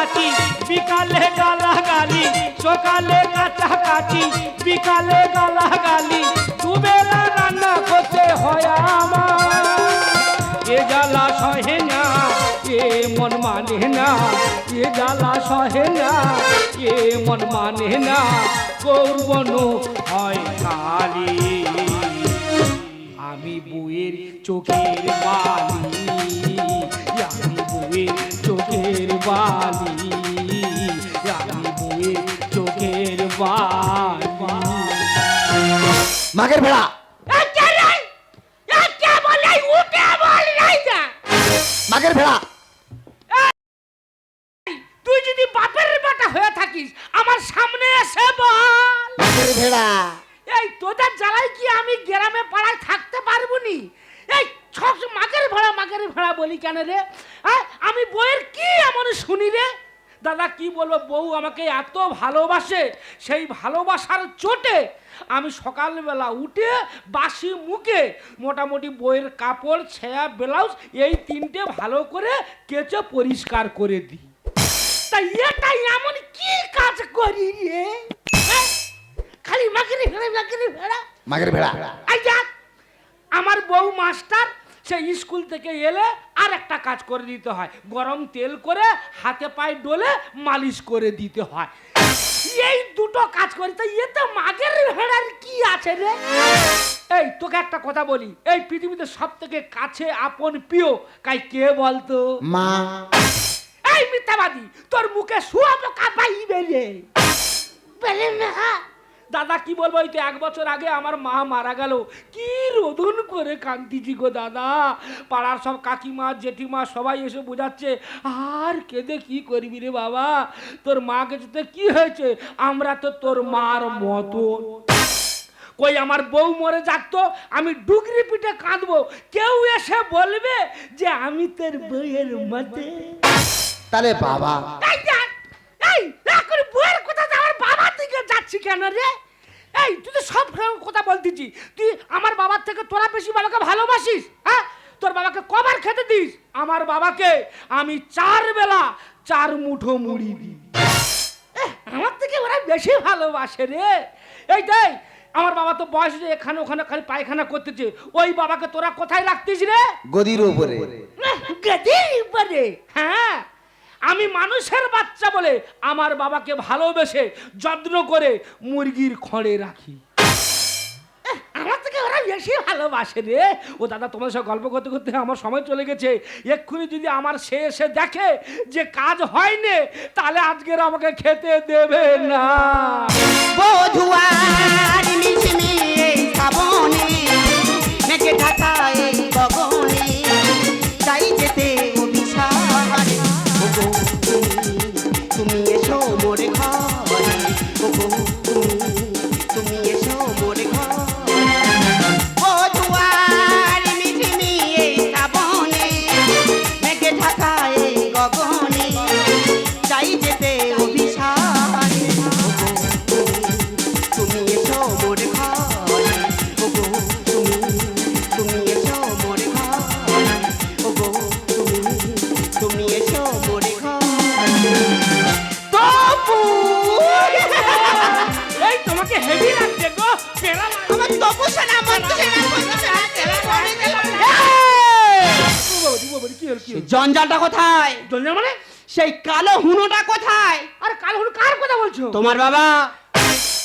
কাটি, বিকালে গালাগালি, সকালে কাটাকাটি, বিকালে গালাগালি, দুবেলা রান্না করতে হয় আমার। এ জ্বালা সহে না, এ মন মানে না, এ জ্বালা সহে না, এ মন মানে না গৌরবনু হয় কালী। আমি বুয়ের চোখের বালি আমি বুয়ের চোখের বালি আমি বুয়ের চোখের বালি। মাগের ভেড়া। মাগের ভেড়া। বলি কেন রে? হ্যাঁ আমি বইয়ের কি এমন শুনি রে? দাদা কি বলব? বউ আমাকে এত ভালোবাসে সেই ভালোবাসার চোটে আমি সকালবেলা উঠে বাসি মুখে মোটামুটি বইয়ের কাপড় ছেঁড়া ব্লাউজ এই তিনটে ভালো করে কেচে পরিষ্কার করে দিই। তা এটা এমন কি কাজ করি রে? হ্যাঁ? খালি মাগরি ভেড়া মাগরি ভেড়া। মাগের ভেড়া। আমার বউ মাস্টার সে স্কুল থেকে এলে আর একটা কাজ করে দিতে হয়। গরম তেল করে হাতে পায়ে ডলে মালিশ করে দিতে হয়। এই দুটো কাজ করি তো এতে মাগের ভেড়ার কি আছে রে? এই তোকে একটা কথা বলি। এই পৃথিবীতে সব থেকে কাছে আপন প্রিয় কাই কে বলতো? মা। এই মিথ্যাবাদী তোর মুখে শুয়া পোকা পাইবে রে পেলে না। দাদা কি বলব এই তো এক বছর আগে আমার মা মারা গেল। কি রোদন করে কান্দিছি গো দাদা। পাড়ার সব কাকিমা জেঠিমা সবাই এসে বোঝাচ্ছে আর কেঁদে কি করবি রে বাবা? তোর মা গেছে কি হয়েছে? আমরা তো তোর মার মতো কই আমার বউ মরে যাকতো আমি ডুগরি পিঠে কাঁদবো। কেউ এসে বলবে যে আমি তোর বইয়ের মতে। তাহলে বাবা এই দেখ, এই এখন বইয়ের কথা আমার বাবার যাচ্ছি কেন রে? এই তুই তো সব কথা বলতেছি। তুই আমার বাবার থেকে তোরা বেশি বাবাকে ভালোবাসিস হ্যাঁ? তোর বাবাকে কবার খেতে দিস? আমার বাবাকে আমি চার বেলা চার মুঠো মুড়ি দিই। আমার থেকে ওরা বেশি ভালোবাসে রে। এই দেখ আমার বাবা তো বয়স হয়েছে এখানে ওখানে খালি পায়খানা করতেছে। ওই বাবাকে তোরা কোথায় রাখতিস রে? গদির উপরে। গদির উপরে হ্যাঁ? আমি মানুষের বাচ্চা বলে আমার বাবাকে ভালোবেসে যত্ন করে মুরগির খড়ে রাখি। আমার থেকে ওরা বেশি ভালোবাসে রে। ও দাদা, তোমার সাথে গল্প করতে করতে আমার সময় চলে গেছে। এক্ষুনি যদি আমার সে এসে দেখে যে কাজ হয়নি, তাহলে আজকের আমাকে খেতে দেবে না। জঞ্জালটা কোথায়? জঞ্জাল মানে? সেই কালো হুনোটা কোথায়? আর কালো হুনো কার কথা বলছো? তোমার বাবা।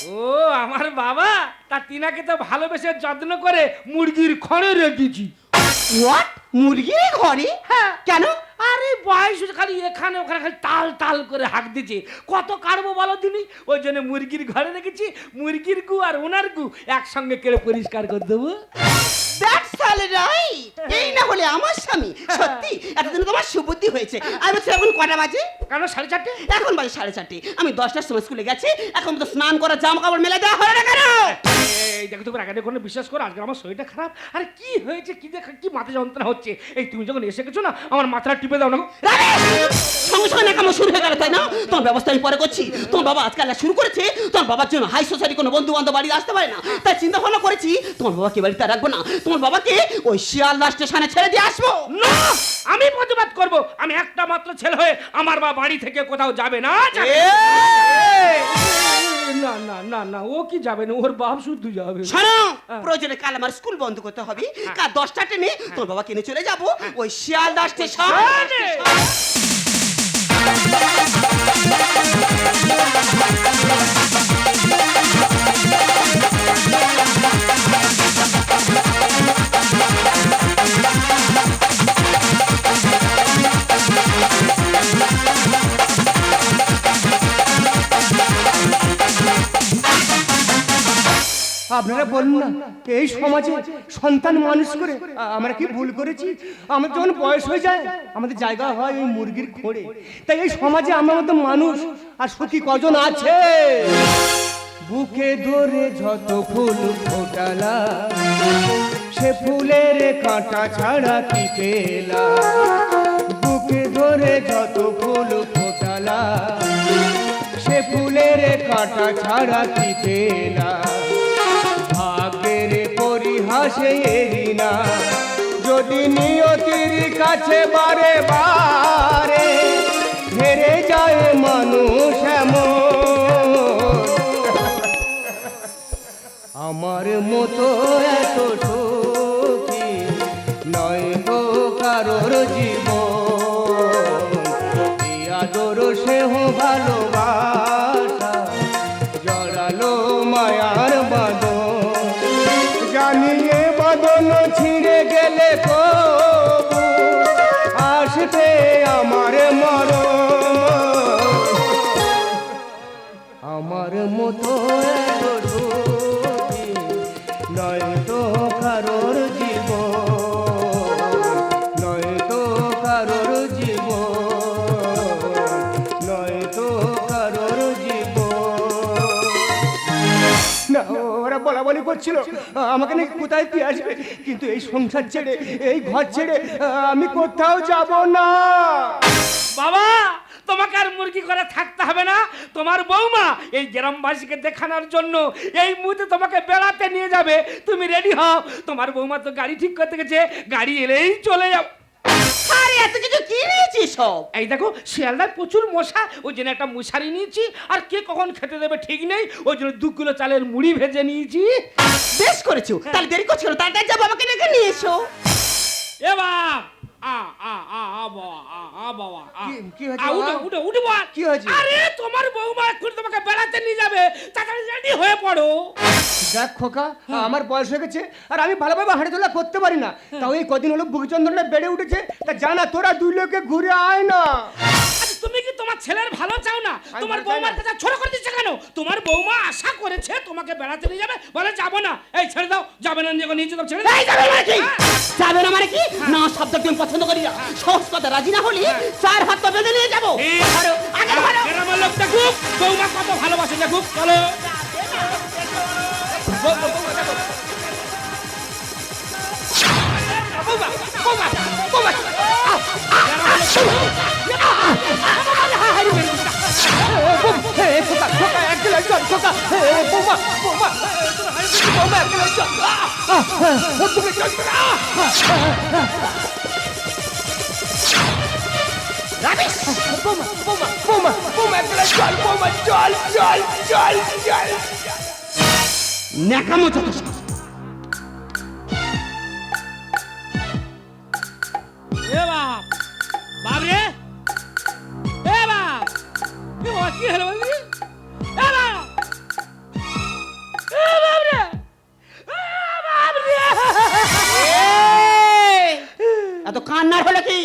ও আমার বাবা? তা তিনাকে তো ভালোবেসে যত্ন করে মুরগির খড়ে রেখেছি। হোয়াট মুরগির খড়ে? হ্যাঁ। কেন? আরে বয়স খালি এখানে ওখানে খালি তাল তাল করে হাঁক দিচ্ছে। কত কাটবো বলো তুমি? ওই জন্য মুরগির ঘরে রেখেছি মুরগির গু আর ওনার গু একসঙ্গে কেড়ে পরিষ্কার করে দেবো। দ্যাটস অল রাইট এই না হলে আমার স্বামী সত্যি এতদিন তোমার সুবুদ্ধি হয়েছে। আমি বলছি এখন কটা বাজে? কেন সাড়ে চারটে? এখন বাজে সাড়ে চারটে। আমি দশটার সময় স্কুলে গেছি এখন তো স্নান করার জামা কাপড় মেলে দেওয়া হলো না কেন? এই দেখো তুমি আগে কোনো বিশ্বাস করো আজকে আমার শরীরটা খারাপ। আরে কি হয়েছে কি দেখা কি মাথা যন্ত্রণা হচ্ছে? এই তুমি যখন এসে গেছো না আমার মাথাটা টিপে দাও না। গো। নাকামো শুরু হয়ে গেল তাই না? তোমার ব্যবস্থা আমি পরে করছি। তোমার বাবা আজকাল শুরু করেছে। তোমার বাবার জন্য হাই সোসাইটি কোনো বন্ধু বান্ধব বাড়ি আসতে পারে না। তাই চিন্তা ভাবনা করেছি তোমার বাবাকে বাড়িতে রাখব না। তোমার বাবাকে ওই শিয়ালদা স্টেশনে ছেড়ে দিয়ে আসব। না! আমি প্রতিবাদ করব। আমি একটা মাত্র ছেলে হয়ে আমার বাবা বাড়ি থেকে কোথাও যাবে না যাবে না। না না না না ও কি যাবে না? ওর বাপ শুধু যাবে। শোনো প্রয়োজনে কাল আমার স্কুল বন্ধ করতে হবে। কাল দশটা ট্রেনে তোর বাবা কিনে চলে যাব। ওই শিয়ালদা স্টেশন স্টেশনে? আপনারা বলুন না, এই সমাজে সন্তান মানুষ করে, আমরা কি ভুল করেছি? আমার যখন বয়স হয়ে যায়, আমাদের জায়গা হয় ওই মুরগির খোঁড়ে। তাই এই সমাজে আমার মতো মানুষ আর সত্যি কজন আছে? বুকে ধরে যত ফুল ফোটালা, সে ফুলের কাঁটা ছাড়া কি পেলা বুকে ধরে যত ফুল ফোটালা, সে ফুলের কাঁটা ছাড়া কি পেলা এরি না। যদি নিয়তির কাছে বারে বারে হেরে যায় মানুষ আমার মতো এত সুখী নয় গো কারোর জীবন। আদর সেহ ভালোবাসা নয় তো কারোর জীব নয় না, ওরা বলা বলি করছিল, আমাকে নাকি কোথায় দিয়ে আসবে? কিন্তু এই সংসার ছেড়ে, এই ঘর ছেড়ে, আমি কোথাও যাব না। বাবা! তোমাকে আর মুরগি করে থাকতে হবে না। তোমার বৌমা এই গ্রামবাসীকে দেখানোর জন্য এই মুহূর্তে তোমাকে বেড়াতে নিয়ে যাবে। তুমি রেডি হও। তোমার বৌমা তো গাড়ি ঠিক করতে গেছে। গাড়ি এলেই চলে যাও। আরে এত কিছু কি নিয়েছিস সব? এই দেখো শিয়ালদার প্রচুর মশা। ওই জন্য একটা মশারি নিয়েছি। আর কে কখন খেতে দেবে ঠিক নেই। ওই জন্য দু কিলো চালের মুড়ি ভেজে নিয়েছি। বেশ করেছ। তাহলে দেরি করছিল তাড়াতাড়ি যাব আমাকে ডেকে নিয়ে এসো। এ বাপ! আ আ আ আ বাবা আ আ বাবা। কি- হয়েছে উঠো উঠো উঠো বাবা। কি হয়েছে? আরে তোমার বৌমা তোমাকে বেড়াতে নিয়ে যাবে তাড়াতাড়ি রেডি হয়ে পড়ো দেখ খোকা আমার বয়স হয়ে গেছে আর আমি ভালোভাবে হাঁটা চলা করতে পারি না তাও এই কদিন হলো বুক যন্ত্রণা বেড়ে উঠেছে তা জানা তোরা দুই লোকে ঘুরে আয় না আরে তুমি কি তোমার ছেলের ভালো চাও না? তোমার বৌমার কাছে ছোট করে দিচ্ছে কেন? তোমার বৌমা আশা করেছে তোমাকে বেড়াতে নিয়ে যাবে। বলে যাব না। এই ছেড়ে দাও। যাবে না নিয়ে যাও ছেড়ে দাও। যাবে মানে কি? হ্যাঁ। যাবে না মানে কি? না শব্দ তুমি পছন্দ করি না। সহজ কথা রাজি না হলে চার হাত বেঁধে নিয়ে যাব। আগে ধরো। গ্রামের লোক দেখুক বৌমা কত ভালোবাসে দেখুক চলো। বৌমা। বৌমা, বৌমা, ন্যাকামো যথেষ্ট। কান্নার হলো কি?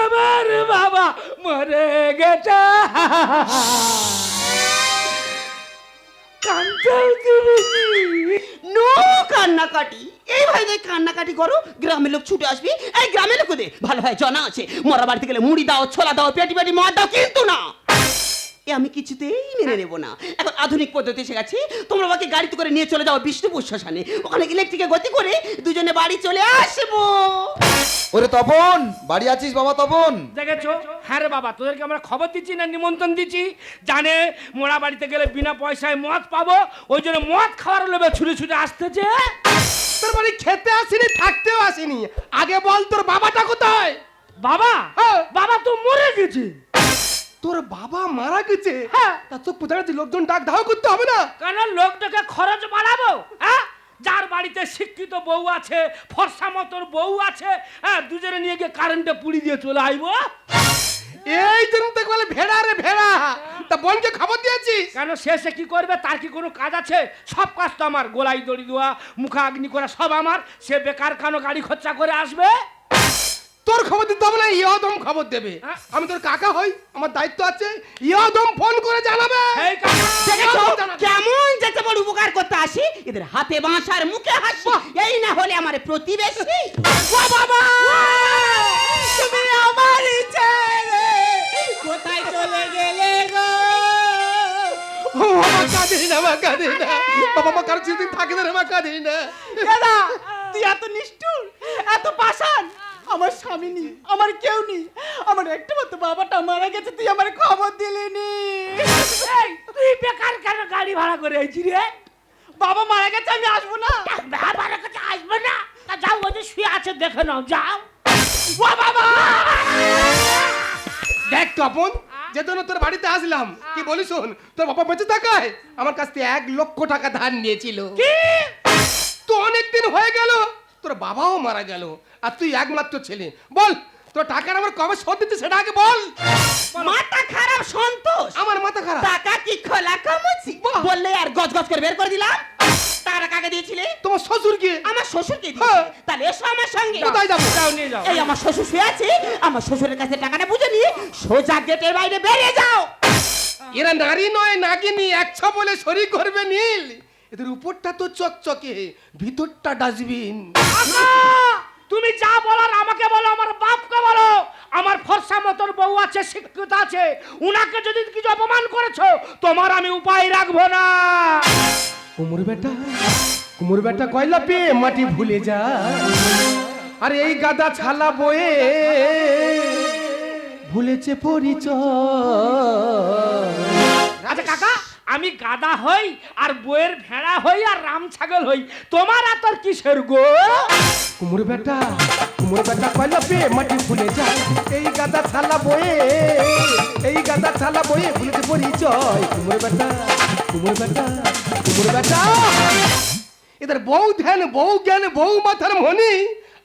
আমার বাবা মরে গেছে। কান্তাও তুমি। নো কান্নাকাটি। এই ভাই যে কান্নাকাটি করো গ্রামের লোক ছুটে আসবি। এই গ্রামের ভালো হয় জানা আছে। মরা বাড়িতে গেলে মুড়ি দাও ছোলা দাও পেটি পেটি মার দাও কিন্তু না। কিছুতেই মেনে নেব না। এখন আধুনিক পদ্ধতি এসে গেছে তোমরা আমাকে গাড়িতে করে নিয়ে চলে যাও বিষ্ণুপুর শ্মশানে। ওখানে ইলেকট্রিকে গতি করে দুজনে বাড়ি চলে আসব। ওরে তপন বাড়ি আছিস বাবা তপন? দেখেছ? হ্যাঁ রে বাবা তোদেরকে আমরা খবর দিচ্ছি না নিমন্ত্রণ দিচ্ছি। জানে মোড়া বাড়িতে গেলে বিনা পয়সায় মদ পাবো ওই জন্য মদ খাওয়ার লোভে ছুটে ছুটে আসতেছে। তোর বাড়ি খেতে আসিনি থাকতেও আসিনি। আগে বল তোর বাবাটা কোথায়? বাবা? হ্যাঁ। বাবা তো মরে গেছে। তোর বাবা মারা গেছে। হ্যাঁ। তা তো কোথায় লোকজন ডাক ধাওয়া করতে হবে না? কেন লোকটাকে খরচ বাড়াবো? হ্যাঁ? যার বাড়িতে শিক্ষিত বউ আছে ফর্সা মতোর বউ আছে হ্যাঁ দুজনে নিয়ে গিয়ে কারেন্টে পুড়ি দিয়ে চলে আইবো। এই জন্য তো বলে ভেড়া রে ভেড়া। তা বোনকে খবর দিয়েছিস? কেন শেষে কি করবে? তার কি কোনো কাজ আছে? সব কাজ তো আমার গোলাই দড়ি দেওয়া মুখা অগ্নি করা সব আমার। সে বেকার কেন গাড়ি খরচা করে আসবে। তোর খবর দিতে হবে না ইয়দম খবর দেবে। আমি তোর কাকা হই আমার দায়িত্ব আছে ইয়দম ফোন করে জানাবে। এই কাকা কেমন যেতে বড় উপকার করতে আসি? এদের হাতে বাঁশ আর মুখে হাসি। এই না হলে আমার প্রতিবেশী। ও বাবা! তুমি আমার ছেলে। কোথায় চলে গেলে গো? ও বাবা কাঁদিস না মা কাঁদিস না। বাবা মা কারও থাকে না রে মা কাঁদিস না। দাদা তুই এত নিষ্ঠুর এত পাষাণ। আমার স্বামী নেই আমার কেউ নেই। আমার একটা মতো বাবাটা মারা গেছে তুই আমার খবর দিলি নি। এই, তুই বেকার কেন গাড়ি ভাড়া করে আইছি রে? বাবা মারা গেছে আমি আসব না। আমার কাছে আসব না। তা যাও ওই যে শুয়ে আছে দেখে নাও যাও। ও বাবা! দেখ তপন যে জন্য তোর বাড়িতে আসলাম কি বলি শোন তোর বাবা বেঁচে থাকায় আমার কাছ থেকে এক লক্ষ টাকা ধার নিয়েছিল। কি? তো অনেকদিন হয়ে গেল তোর বাবাও মারা গেল আর তুই একমাত্র ছেলে। বল তোর টাকার আমার কবে শোধ দিতে সেটা আগে বল। মাথা খারাপ সন্তোষ। আমার মাথা খারাপ। টাকা কি খোলা কামুচি। বললে আর গজ গজ করে বের করে দিলাম। টাকাটা কাকে দিয়েছিলে? তোমার শ্বশুরকে। আমার শ্বশুরকে হ্যাঁ। দিয়েছিলে তাহলে এসো আমার সঙ্গে। কোথায় যাব? যাও নিয়ে যাও। এই আমার শ্বশুর শুয়ে আছে। আমার শ্বশুরের কাছে টাকাটা বুঝে নিয়ে সোজা গেটের বাইরে বেরিয়ে যাও। এরা নারী নয় নাগিনী। একশো বলে শরীর করবে নীল। এদের উপরটা তো চকচকে ভিতরটা ডাস্টবিন। তুমি যা বলার আমাকে বলো, আমার বাপকে বলো। আমার ফর্সা মতন বউ আছে, শিক্ষিত আছে। উনাকে যদি কিছু অপমান করেছ, তোমার আমি উপায় রাখব না। কুমুর বেটা কুমুর বেটা কয়লা পেয়ে মাটি ভুলে যা। আর এই গাদা ছালা বয়ে ভুলেছে পরিচয়। আমি গাদা হই আর বইয়ের ভেড়া হই আর রাম ছাগল হই, তোমার আর তোর কিসের গো? কুমুর বেটা কুমুর বেটা কয়লা পেয়ে মাটি ভুলে যা। এই গাদা ছালা বয়ে, এই গাদা ছালা বয়ে ভুলেছে পরিচয় কুমুর বেটা কুমুর বেটা কুমুর বেটা। এদের বউ ধ্যান, বউ জ্ঞান, বউ মাথার মনি,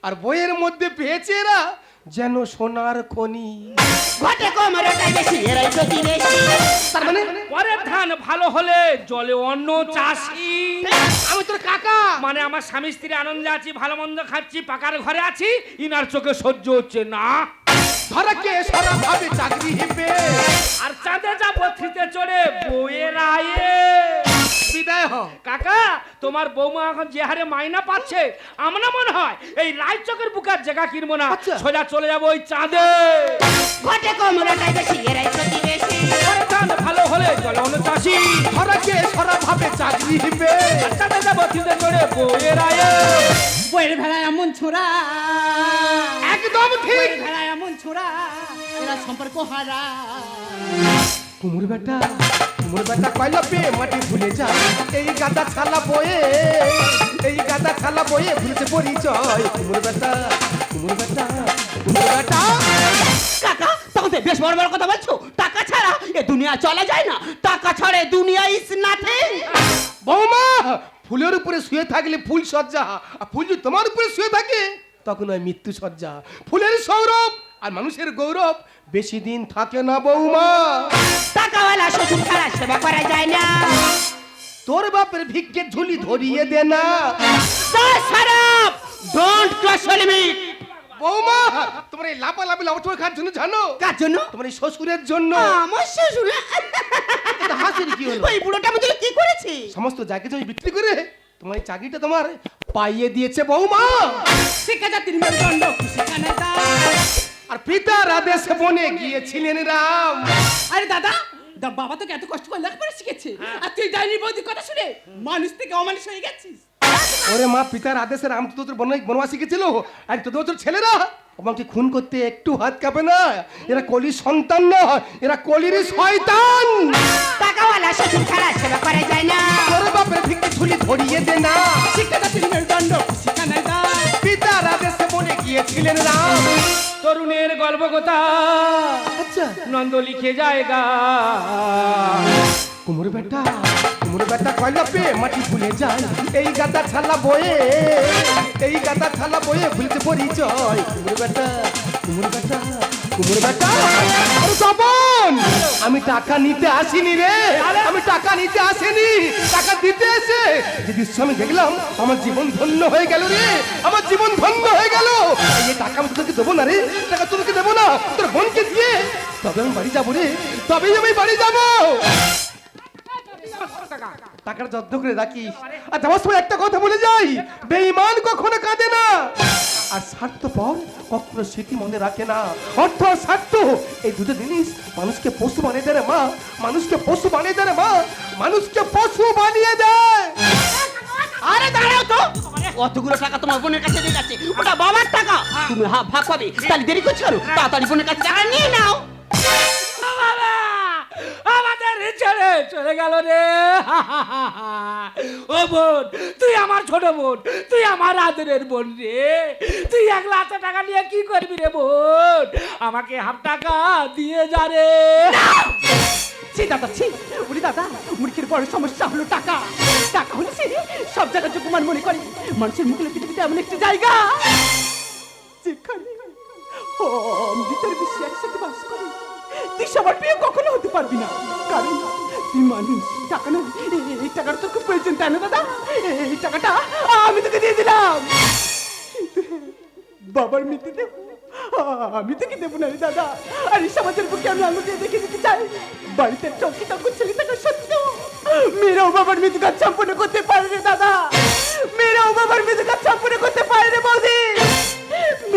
আর বইয়ের মধ্যে পেয়েছে এরা যেন সোনার খনি। ঘটে কোমরটাই বেশি এরাই প্রতিবেশী তার মানে? পরের ধান ভালো হলে জলে অন্য চাষি। আমি তোর কাকা। মানে আমার স্বামী স্ত্রী আনন্দে আছি ভালো মন্দ খাচ্ছি পাকার ঘরে আছি ইনার চোখে সহ্য হচ্ছে না। ধরা কে সারা ভাবে চাকরি হেপে। আর চাঁদে যাব থ্রিতে চড়ে বউয়ের আয়ে। বিদায় হ কাকা তোমার বৌমা এখন যে হারে মাইনা পাচ্ছে আমরা মনে হয় এই রায়চকের বুকার জায়গা কিনবো না। আচ্ছা। সোজা চলে যাব ওই চাঁদে। ঘটে কোমরটাই বেশি এরাই প্রতিবেশী। পরের ভালো হলে জলে অন্য চাষি। ধরা কে সারা ভাবে চাকরি আর চাঁদে যাব চড়ে বউয়ের আয়ে। বইয়ের ভেড়া এমন ছোড়া। একদম ঠিক। ভেড়া এমন ছোড়া এরা সম্পর্ক হারা। কুমুর বেটা। কুমুর বেটা কয়লা পেয়ে মাটি ভুলে যা। এই গাদা ছালা বয়ে এই গাদা ছালা বয়ে পরিচয়। কুমুর বেটা কুমুর বেটা কুমুর বেটা। কাকা তখন তো বেশ বড় বড় কথা বলছো? টাকা ছাড়া এ দুনিয়া চলা যায় না। টাকা ছাড়া এ দুনিয়া ইজ নাথিং বৌমা ফুলের উপরে শুয়ে থাকলে ফুল সজ্জা। আর ফুল যদি তোমার উপরে শুয়ে থাকে তখন হয় মৃত্যু সজ্জা। ফুলের সৌরভ আর মানুষের গৌরব বেশি দিন থাকে না বৌমা। টাকাওয়ালা শ্বশুর ছাড়া সেবা করা যায় না। তোর বাপের ভিক্ষে ঝুলি ধরিয়ে দে না। ডোন্ট ক্রস লিমিট বৌমা তোমার এই লাপালাপি লাউটুর খাওয়ার জন্য জানো? কার জন্য? তোমার এই শ্বশুরের জন্য। আমার শ্বশুর। হাসির কি হলো? ওই বুড়োটা আমাদের কি করেছে? সমস্ত জায়গা জমি বিক্রি করে তোমার এই চাকরিটা তোমার পাইয়ে দিয়েছে বৌমা। শিক্ষা জাতির মেরুদণ্ড সেখানে আর পিতার আদেশে বনে গিয়েছিলেন রাম। আরে দাদা দা বাবা তোকে এত কষ্ট করে লেখাপড়া শিখেছে আর তুই যাইনি বৌদির কথা শুনে মানুষ থেকে অমানুষ হয়ে গেছিস। ওরে মা পিতার আদেশে রাম তো তোর বনে বনবাসী গেছিল আর তোদের তোর ছেলেরা আমাকে খুন করতে একটু হাত কাঁপে না। এরা কলি সন্তান না এরা কলির শয়তান। টাকাওয়ালা শ্বশুর ছাড়া সেবা করা যায় না। তোর বাপের ভিক্ষে ঝুলি ধরিয়ে দে না। শিক্ষা জাতির মেরুদণ্ড সেখানে দা পিতার আদেশে বনে গিয়েছিলেন রাম। তরুণের গল্প কথা। আচ্ছা। নন্দ লিখে জায়গা কুমুর বেটা কুমুর বেটা কয়লা পে মাটি ভুলে যায়। এই গাদা ছালা বয়ে এই গাদা ছালা বয়ে ভুলতে পরিচয় কুমুর বেটা কুমুর বেটা কুমোর বেটা আরে তপন, আমি টাকা নিতে আসিনি রে। আমি টাকা নিতে আসিনি। টাকা দিতে এসে যে দৃশ্য আমি দেখলাম, আমার জীবন ধন্য হয়ে গেল রে। আমার জীবন ধন্য হয়ে গেল। এই টাকা আমি তোকে দেবো না রে, টাকা তোদেরকে দেবো না। তোর বোনকে দিয়ে তবে আমি বাড়ি যাব রে। তবেই আমি বাড়ি যাব। টাকার যত্ন করে রাখিস। আর যাওয়ার সময় একটা কথা বলে যাই বেঈমান কখনো কাঁদে না। আর স্বার্থপর কখনো স্মৃতি মনে রাখে না। অর্থ আর স্বার্থ এই দুটো জিনিস মানুষকে পশু বানিয়ে দেয় মা। মানুষকে পশু বানিয়ে দেয় মা। মানুষকে পশু বানিয়ে দেয়। আরে দাঁড়াও তো। অতগুলো টাকা তোমার বোনের কাছে দিয়ে যাচ্ছে। ওটা বাবার টাকা। তুমি হা ভাগ পাবে। তাহলে দেরি করছ কেন? তাড়াতাড়ি বোনের কাছে টাকা নিয়ে নাও। ছেড়ে চলে গেল রে। ও বোন, তুই আমার ছোট বোন, তুই আমার আদরের বোন রে। তুই এক লাখ টাকা নিয়ে কি করবি রে বোন? আমাকে হাফ টাকা দিয়ে যা রে। ছি, দাদা, ছি, উনি দাদা, মুরগির বড় সমস্যা হলো টাকা। টাকা হলে সে সব জায়গায় যোগ্যমান মনে করে। মানুষের মুখে পৃথিবীতে এমন একটি জায়গা। যেখানে অমৃতের বেশি একসাথে বাস করে। তুই সবার প্রিয় কখনো হতে পারবি না। কারণ তুই মানুষ। টাকা না, এই- টাকাটা তোর খুব প্রয়োজন, তাই না দাদা? এই টাকাটা আমি তোকে দিয়ে দিলাম। বাবার মৃত্যুতে আমি তোকে দেবো না রে দাদা। আর এই সমাজের বুকে আমি আঙুল দিয়ে দেখে দিতে চাই। বাড়িতে চৌকি তখন ছেলে থাকা সত্ত্বেও মেয়েরাও বাবার মৃত্যু কাজ সম্পূর্ণ করতে পারে রে দাদা। মেয়েরাও বাবার মৃত্যু কাজ সম্পূর্ণ করতে পারে রে বৌদি।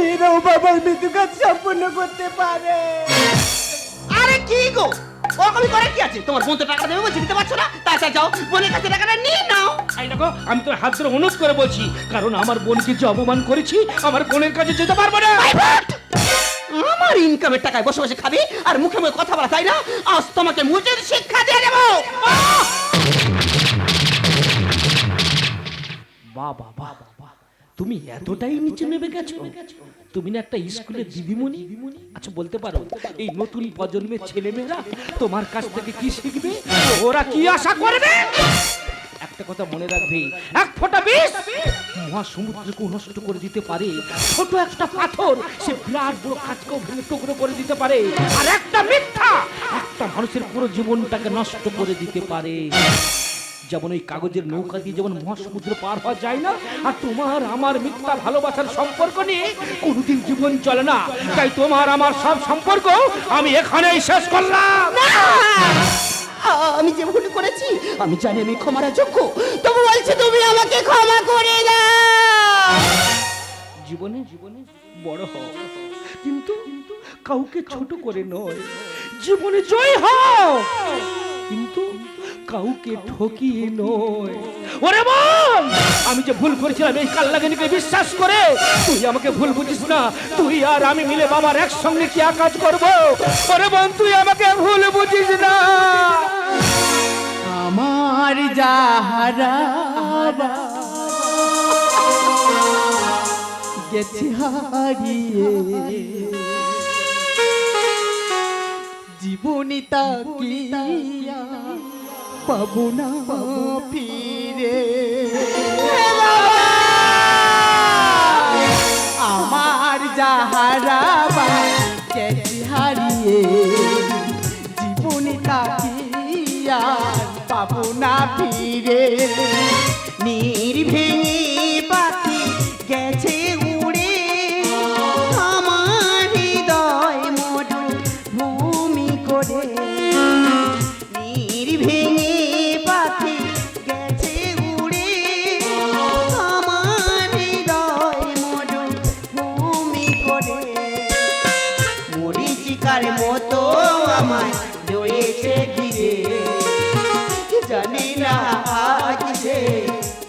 মেয়েরাও বাবার মৃত্যু কাজ সম্পূর্ণ করতে পারে। কি গো? ও আমি করে কি আছে? তোমার বোন তো টাকা দেবে বলছি দিতে পারছ না? তাছাড়া যাও বোনের কাছে টাকাটা নিয়ে নাও। দেখো আমি হাত ধরে অনুরোধ করে বলছি কারণ আমার বোনকে যে অপমান করেছি আমার বোনের কাছে যেতে পারব না। আমার ইনকামের টাকায় বসে বসে খাবি আর মুখে মুখে কথা বলা তাই না? আজ তোমাকে মুখে শিক্ষা দিয়ে দেবো। বাবা বাবা তুমি এতটাই নিচে নেমে গেছো। তুমি না একটা স্কুলের দিদিমণি? আচ্ছা বলতে পারো এই নতুন প্রজন্মের ছেলেমেয়েরা তোমার কাছ থেকে কি শিখবে? ওরা কি আশা করবে? একটা কথা মনে রাখবে এক ফোঁটা বিষ? মহাসমুদ্রকে নষ্ট করে দিতে পারে ছোট একটা পাথর সে বিরাট বড় কাজকেও ভেঙে টুকরো করে দিতে পারে আর একটা মিথ্যা একটা মানুষের পুরো জীবনটাকে নষ্ট করে দিতে পারে। যেমন ওই কাগজের নৌকা দিয়ে যেমন মহাসমুদ্র পার হওয়া যায় না আর তোমার আমার মিথ্যা ভালোবাসার সম্পর্ক নিয়ে কোনোদিন জীবন চলে না। তাই তোমার আমার সব সম্পর্ক আমি এখানেই শেষ করলাম। আমি যে ভুল করেছি আমি জানি আমি ক্ষমার যোগ্য। তবু বলছি তুমি আমাকে ক্ষমা করে দাও। জীবনে জীবনে বড় হও কিন্তু কাউকে ছোট করে নয় জীবনে জয় হও। কিন্তু কাউকে ঠকিয়ে নয়। ওরে বল! আমি যে ভুল করেছিলাম এই কাল্লাগিনীকে বিশ্বাস করে তুই আমাকে ভুল বুঝিস না। তুই আর আমি মিলে বাবার একসঙ্গে কি কাজ করব? ওরে বোন তুই আমাকে ভুল বুঝিস না। আমার যাহারা গেছে হারিয়ে জীবনী তাকিয়া পাবো না। ফিরে। আমার যাহারা গেছে হারিয়ে জীবনী তাকিয়া পাবো না ফিরে। নির্ভেঙে আমায় রয়েছে ঘিরে। জানি না আজ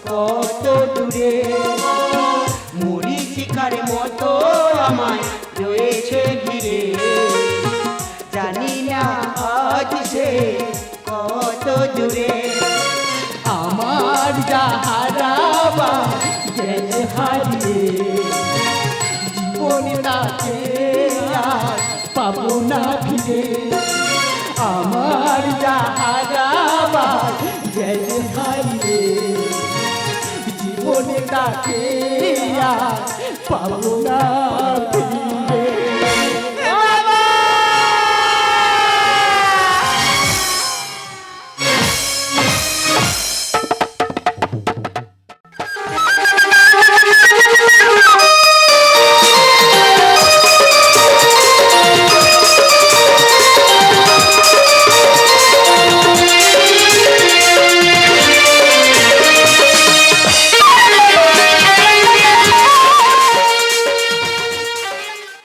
কত দূরে। মরিচিকার মতো আমায় রয়েছে ঘিরে। জানি না আজ কত দূরে। আমার যাহারা গেছে হারিয়ে, জীবনী তাকে পাবো না ফিরে। আমার যাহারাবার গেছে ভাই জীবনে তাকে পাবো না।